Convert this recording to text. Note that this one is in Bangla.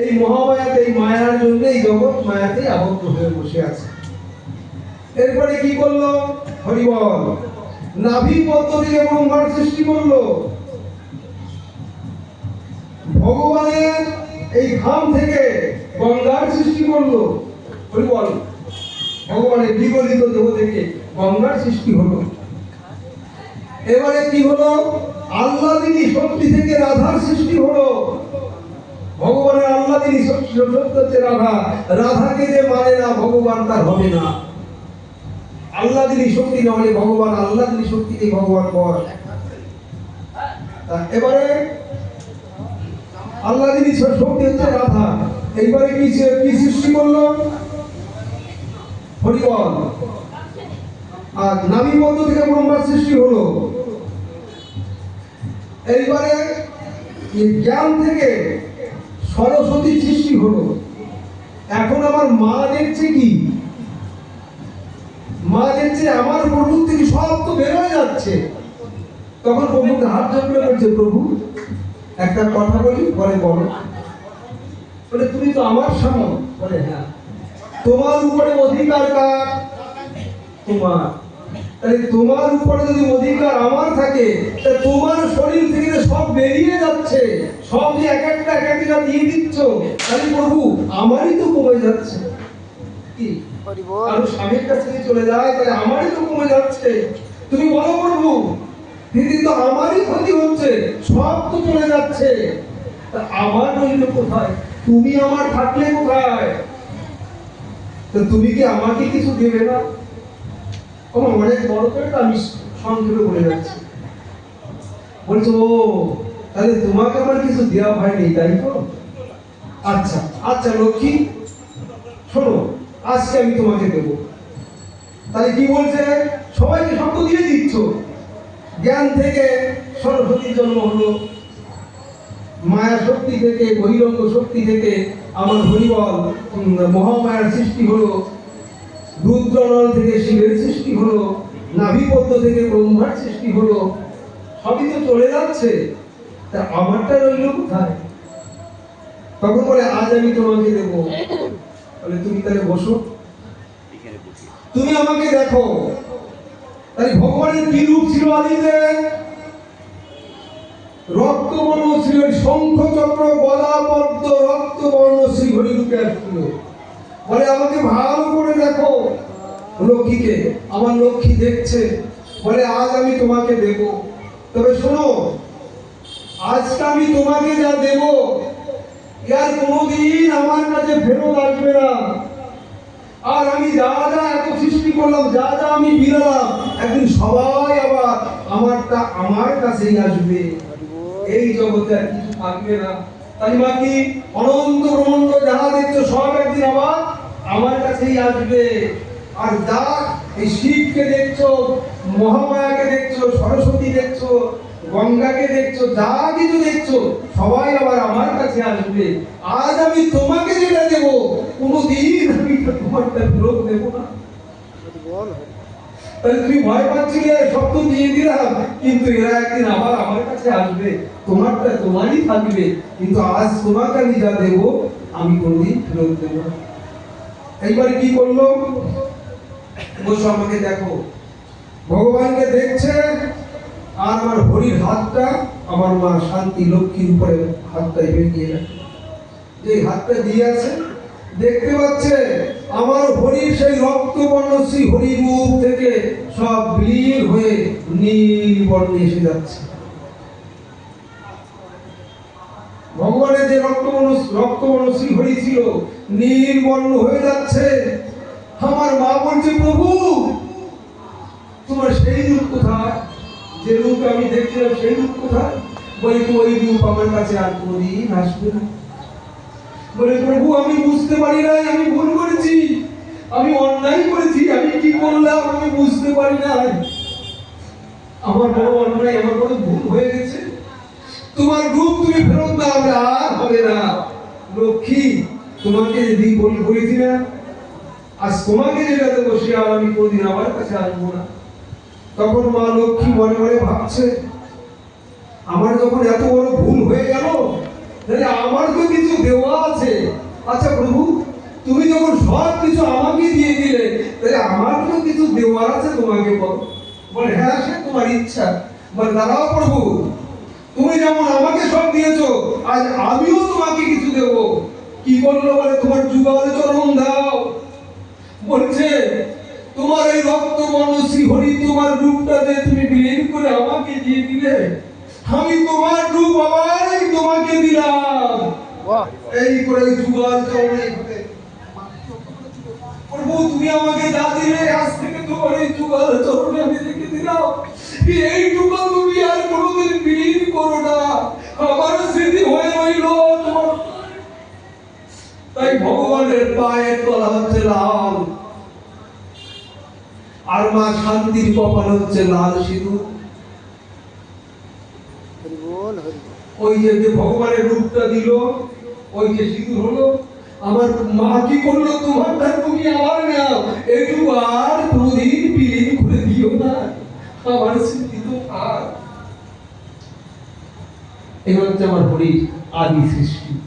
এই মহামায়াতে, এই মায়ার জন্য এই জগৎ মায়াতে আবদ্ধ হয়ে বসে আছে। এরপরে কি করল? হরিবল। নাভি পদ্ম থেকে ব্রহ্মার সৃষ্টি করল, ভগবানের এই ঘাম থেকে গঙ্গার সৃষ্টি করল। হরিবল, ভগবানের বিগলিত দেহ থেকে গঙ্গার সৃষ্টি হলো। এবারে কি হলো? আল্লাদিনী শক্তি থেকে রাধার সৃষ্টি হলো। ভগবানের আল্লাদিনী শক্তি সত্য রাধা রাধাকে যে মানে না, ভগবান তার হবে না। আল্লাহ আল্লাদিনী শক্তি না হলে ভগবান আল্লাদিনী শক্তিকে ভগবান বল এবারে আল্লাহ আল্লাদিনী শক্তি হচ্ছে রাধা। এইবারে কি কি সৃষ্টি করল? হরিবল। আর নামী মধ্য থেকে ব্রহ্মার সৃষ্টি হলো। এইবারে এই জ্ঞান থেকে সরস্বতী সৃষ্টি হলো। এখন আমার মা দেখছে কি? মা দেখছে আমার প্রভু থেকে সব তো বেরোয় যাচ্ছে। তখন প্রভুকে হাত জড়িয়ে বলছে, প্রভু, একটা কথা বলি, পরে বলো। বলে, তুমি তো আমার সামন। বলে হ্যাঁ। তোমার উপরে অধিকার কার? তোমার। তাহলে তোমার উপরে যদি অধিকার আমার থাকে তা তোমার শরীর থেকে সব বেরিয়ে যাচ্ছে সব যে এক একটা এক একটা দিয়ে দিচ্ছ তাহলে প্রভু আমারই তো কমে যাচ্ছে। কি? আর স্বামীর কাছে চলে যায় তাহলে আমারই তো কমে যাচ্ছে। তুমি বলো প্রভু দিদি তো আমারই ক্ষতি হচ্ছে সব তো চলে যাচ্ছে। আমার রইল কোথায়? তুমি আমার থাকলে কোথায়? তো তুমি কি আমাকে কিছু দেবে না? আমার অনেক বড় করে আমি সংক্ষেপে বলে যাচ্ছি। বলছো, ও, তাহলে তোমাকে আমার কিছু দেওয়া হয়নি, তাই তো? আচ্ছা আচ্ছা লক্ষ্মী, শোনো, আজকে আমি তোমাকে দেব। তাহলে কি বলছে? সবাইকে সব তো দিয়ে দিচ্ছ। জ্ঞান থেকে সরস্বতীর জন্ম হলো, মায়া শক্তি থেকে, বহিরঙ্গ শক্তি থেকে, আমার হরিবল মহামায়ার সৃষ্টি হলো, রুদ্রনল থেকে শিবের সৃষ্টি নাভিপদ্ম থেকে ব্রহ্মার সৃষ্টি হলো, সবই তো চলে যাচ্ছে, তা আমারটা রইল কোথায়? তখন বলে, আজ আমি তোমাকে দেবো। বলে, তুমি তাহলে বসো। তুমি আমাকে দেখো। তাই ভগবানের কি রূপ ছিল আদিতে? শ্রী হরি শঙ্খ চক্র গদা পদ্ম রক্তবর্ণ শ্রী হরি রূপে আসছিল বলে আমাকে ভালো করে দেখো লক্ষ্মীকে আমার লক্ষ্মী দেখছে, বলে, আজ আমি তোমাকে দেব। তবে শোনো, আজকে আমি তোমাকে যা দেব ইয়ার কোনোদিন আমার কাছে ফেরত আসবে না। আর আমি যা যা এত সৃষ্টি করলাম, যা যা আমি বিরালাম একদিন সবাই আবার আমারটা আমার কাছেই আসবে। এই জগতে আর কিছু থাকবে না। তাই মা কি, অনন্ত ব্রহ্মাণ্ড যাহা দেখছ, সব একদিন আবার আমার কাছেই আসবে। আর যা এই শিবকে দেখছ, মহামায়াকে দেখছ, সরস্বতী দেখছ, গঙ্গাকে দেখছ, যা কিছু দেখছ, সবাই আবার আমার কাছে আসবে। আজ আমি তোমাকে যেটা দেবো, কোনোদিন আমি তোমারটা ফেরত দেবো না। তাহলে তুমি ভয় পাচ্ছিলে সব তো দিয়ে দিলাম, কিন্তু এরা একদিন আবার আমার কাছে আসবে। তোমারটা তোমারই থাকবে, কিন্তু আজ তোমাকে আমি যা দেব, আমি কোনোদিন ফেরত দেবো না। এইবারে কি করল? বসো আমাকে দেখো। ভগবানকে দেখছে, আর আমার হরির হাতটা, আমার মা শান্তি লক্ষ্মীর উপরে হাতটা এগিয়ে রাখে যে হাতটা দিয়ে আছে, দেখতে পাচ্ছে আমার হরির সেই রক্তবর্ণ শ্রী হরি রূপ থেকে সব বিলীন হয়ে নীল বর্ণে এসে যাচ্ছে। ভগবানের যে রক্তবর্ণ রক্তবর্ণ শ্রী হরি ছিল নীল বর্ণ হয়ে যাচ্ছে। আমার মা বলছে, প্রভু, তোমার সেই রূপ কোথায়? যে রূপ আমি দেখছিলাম সেই রূপ কোথায়? ওই রূপ আমার কাছে আর কোনোদিন আসবে না। বলে, প্রভু, আমি বুঝতে পারি আমি ভুল করেছি। আমি অন্যায় করেছি, আমি কি করলাম আমি বুঝতে পারি নাই। আমার বড় অন্যায়, আমার বড় ভুল হয়ে গেছে। তোমার রূপ তুমি ফেরত দাও না আর হবে না। লক্ষ্মী, তোমাকে যদি বলি বলেছি না। আজ তোমাকে যেটা দেবো সে আমি কোনদিন আমার কাছে আসব না। তখন মা লক্ষ্মী মনে মনে ভাবছে, আমার যখন এত বড় ভুল হয়ে গেল, তাহলে আমার তো কিছু দেওয়া আছে। আচ্ছা প্রভু, তুমি যখন সব কিছু আমাকে দিয়ে দিলে, তাহলে আমার তো কিছু দেওয়ার আছে তোমাকে বলো। বলে হ্যাঁ সে তোমার ইচ্ছা। বলে, দাঁড়াও প্রভু, তুমি যেমন আমাকে সব দিয়েছ, আজ আমিও তোমাকে কিছু দেব। কি করল বলে, তোমার যুগল চরণ দাও বলছে তোমার এই রক্ত বর্ণ শ্রীহরি তোমার রূপটা যে তুমি বিলীন করে আমাকে দিয়ে দিলে আমি তোমার রূপ আবার এই তোমাকে দিলাম বাহ এই করে যুগল প্রভু তুমি আমাকে যা দিলে আজ থেকে তোমার এই যুগল চরণে আমি রেখে দিলাম। এইটুকু তুমি আর কোনোদিন বিলীন করো না। আমার স্মৃতি হয়ে রইল তোমার। তাই ভগবানের পায়ের তলা হচ্ছে লাল আর মা শান্তির কপাল হচ্ছে লাল সিঁদুর। ওই যে ভগবানের রূপটা দিল ওই যে সিঁদুর হলো, আমার মা কি করল? তোমারটা তুমি আমার নাও। একটু আর দুদিন বিলীন করে দিও না। আমার স্মৃতি তো আর। এগুলো হচ্ছে আমার হরির আদি সৃষ্টি।